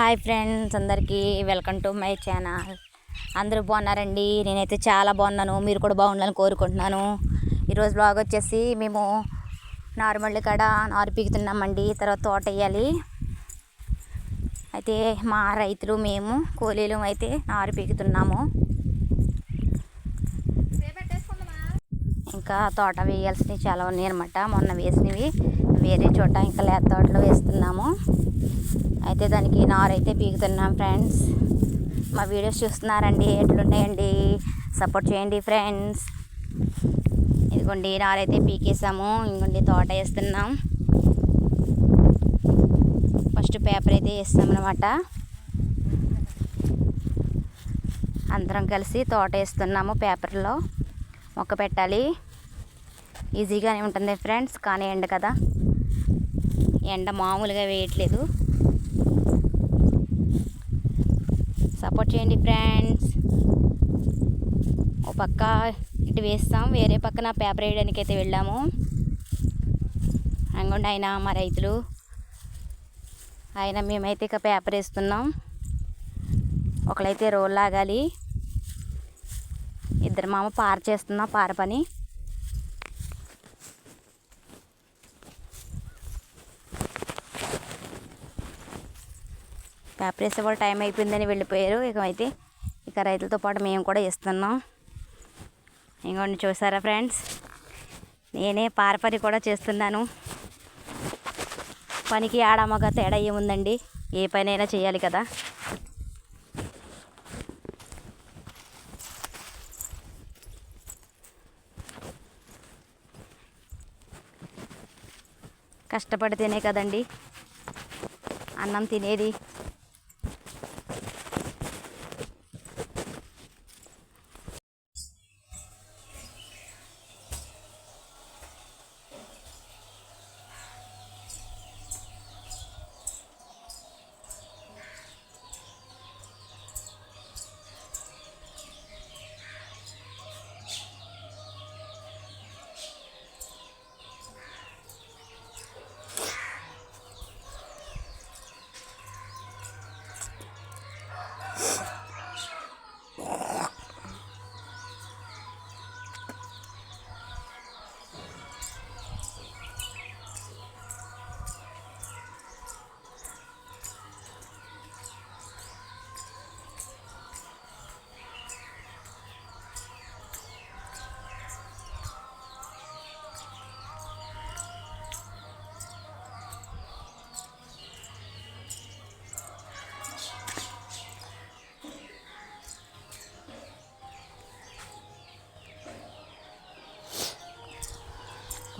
Hi friends అందరికీ welcome to my channel. అందరూ బాగున్నారండి? నేనైతే చాలా బాగున్నాను. మీరు కూడా బాగుండాలని కోరుకుంటున్నాను. ఈరోజు బ్లాగ్ వచ్చేసి మేము నారుమల్లి కాడ నారు పీకుతున్నామండి. తర్వాత తోట వేయాలి. అయితే మా రైతులు మేము కూలీలు అయితే నారు పీకుతున్నాము. ఇంకా తోట వేయాల్సినవి చాలా ఉన్నాయి అనమాట మొన్న వేసినవి. వేరే చోట ఇంకా లేత తోటలో వేస్తున్నాము. అయితే దానికి నారు అయితే పీకుతున్నాం ఫ్రెండ్స్. మా వీడియోస్ చూస్తున్నారండి ఎట్లున్నాయండి? సపోర్ట్ చేయండి ఫ్రెండ్స్. ఇదిగోండి నారు అయితే పీకేసాము. ఇంకోండి తోట వేస్తున్నాం. ఫస్ట్ పేపర్ అయితే వేస్తామన్నమాట. అందరం కలిసి తోట వేస్తున్నాము పేపర్లో. మొక్క పెట్టాలి. ఈజీగానే ఉంటుంది ఫ్రెండ్స్ కానీ ఎండ కదా. ఎండ మామూలుగా వేయట్లేదు. సపోర్ట్ చేయండి ఫ్రెండ్స్ ఓ పక్క ఇటు వేస్తాం. వేరే పక్కన పేపర్ వేయడానికి అయితే వెళ్ళాము. అంగండి ఆయన మా రైతులు. ఆయన మేమైతే ఇక పేపర్ వేస్తున్నాం. ఒకళ్ళైతే రోల్ లాగాలి. ఇద్దరు మామ పార చేస్తున్నాం పార పని. పేపర్ వేసే వాళ్ళు టైం అయిపోయిందని వెళ్ళిపోయారు. ఇక అయితే ఇక రైతులతో పాటు మేము కూడా ఇస్తున్నాం ఇంకోండి చూసారా ఫ్రెండ్స్? నేనే పారపరి కూడా చేస్తున్నాను. పనికి ఆడమగ తేడా ఏముందండి? ఏ పనైనా చేయాలి కదా. కష్టపడితేనే కదండి. అన్నం తినేది.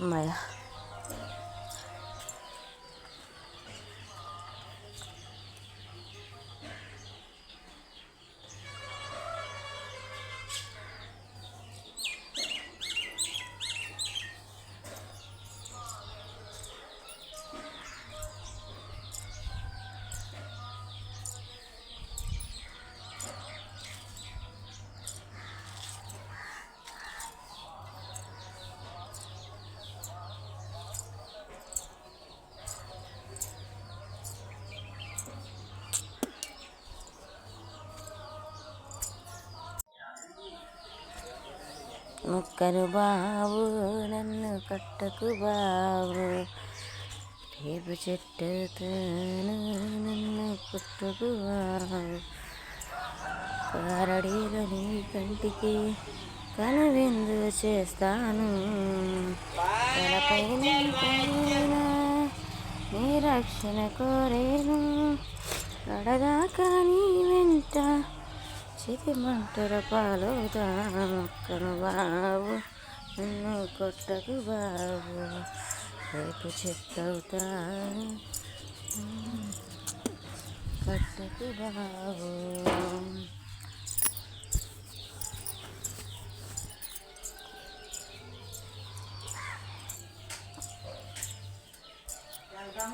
唔系啊 ముక్కను బావు నన్ను కట్టకు బావు. రేపు చెట్టుతాను నన్ను పుట్టుకు బావు. కారడీలో నీ కంటికి కనువిందు చేస్తాను. తలపై నీ రక్షణ కోరేను. కడదాకా నీ వెంట చితి మంటర పాలవుతా మొక్కను బాబు నన్ను కొట్టకు బాబు. రేపు చెత్తవుతా కొట్టకు బాబు. స్నేహం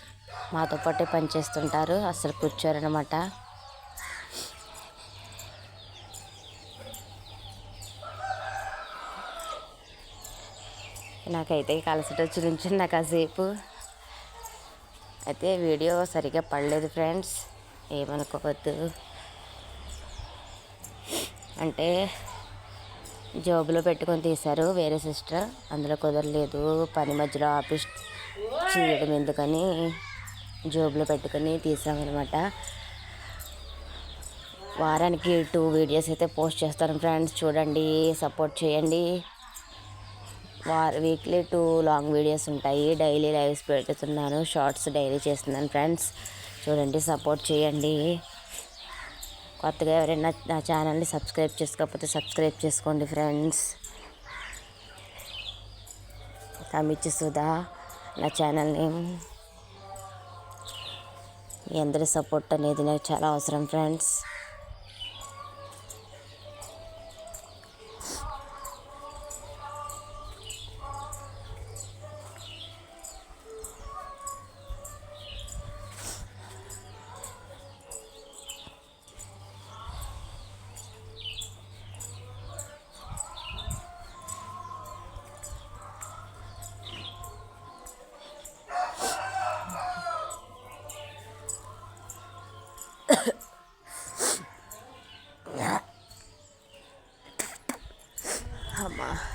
మాతో పాటే పనిచేస్తుంటారు. అసలు కూర్చోరనమాట. నాకైతే కలసట వచ్చి నాకు కాసేపు. అయితే వీడియో సరిగ్గా పడలేదు ఫ్రెండ్స్. ఏమనుకోవద్దు. అంటే జాబ్లో పెట్టుకొని తీశారు వేరే సిస్టర్. అందులో కుదరలేదు. పని మధ్యలో ఆఫీస్ చేయడం ఎందుకని జోబులో పెట్టుకొని తీసామన్నమాట. వారానికి టూ వీడియోస్ అయితే పోస్ట్ చేస్తాను ఫ్రెండ్స్. చూడండి సపోర్ట్ చేయండి. వార్ వీక్లీ టూ లాంగ్ వీడియోస్ ఉంటాయి. డైలీ లైవ్స్ పెడుతున్నాను షార్ట్స్ డైలీ చేస్తున్నాను ఫ్రెండ్స్. చూడండి సపోర్ట్ చేయండి. కొత్తగా ఎవరైనా నా ఛానల్ని సబ్స్క్రైబ్ చేసుకోకపోతే సబ్స్క్రైబ్ చేసుకోండి ఫ్రెండ్స్. తమిచ్చి సుధా నా ఛానల్ నేమ్ మీ అందరి సపోర్ట్ అనేది నాకు చాలా అవసరం ఫ్రెండ్స్ Mama.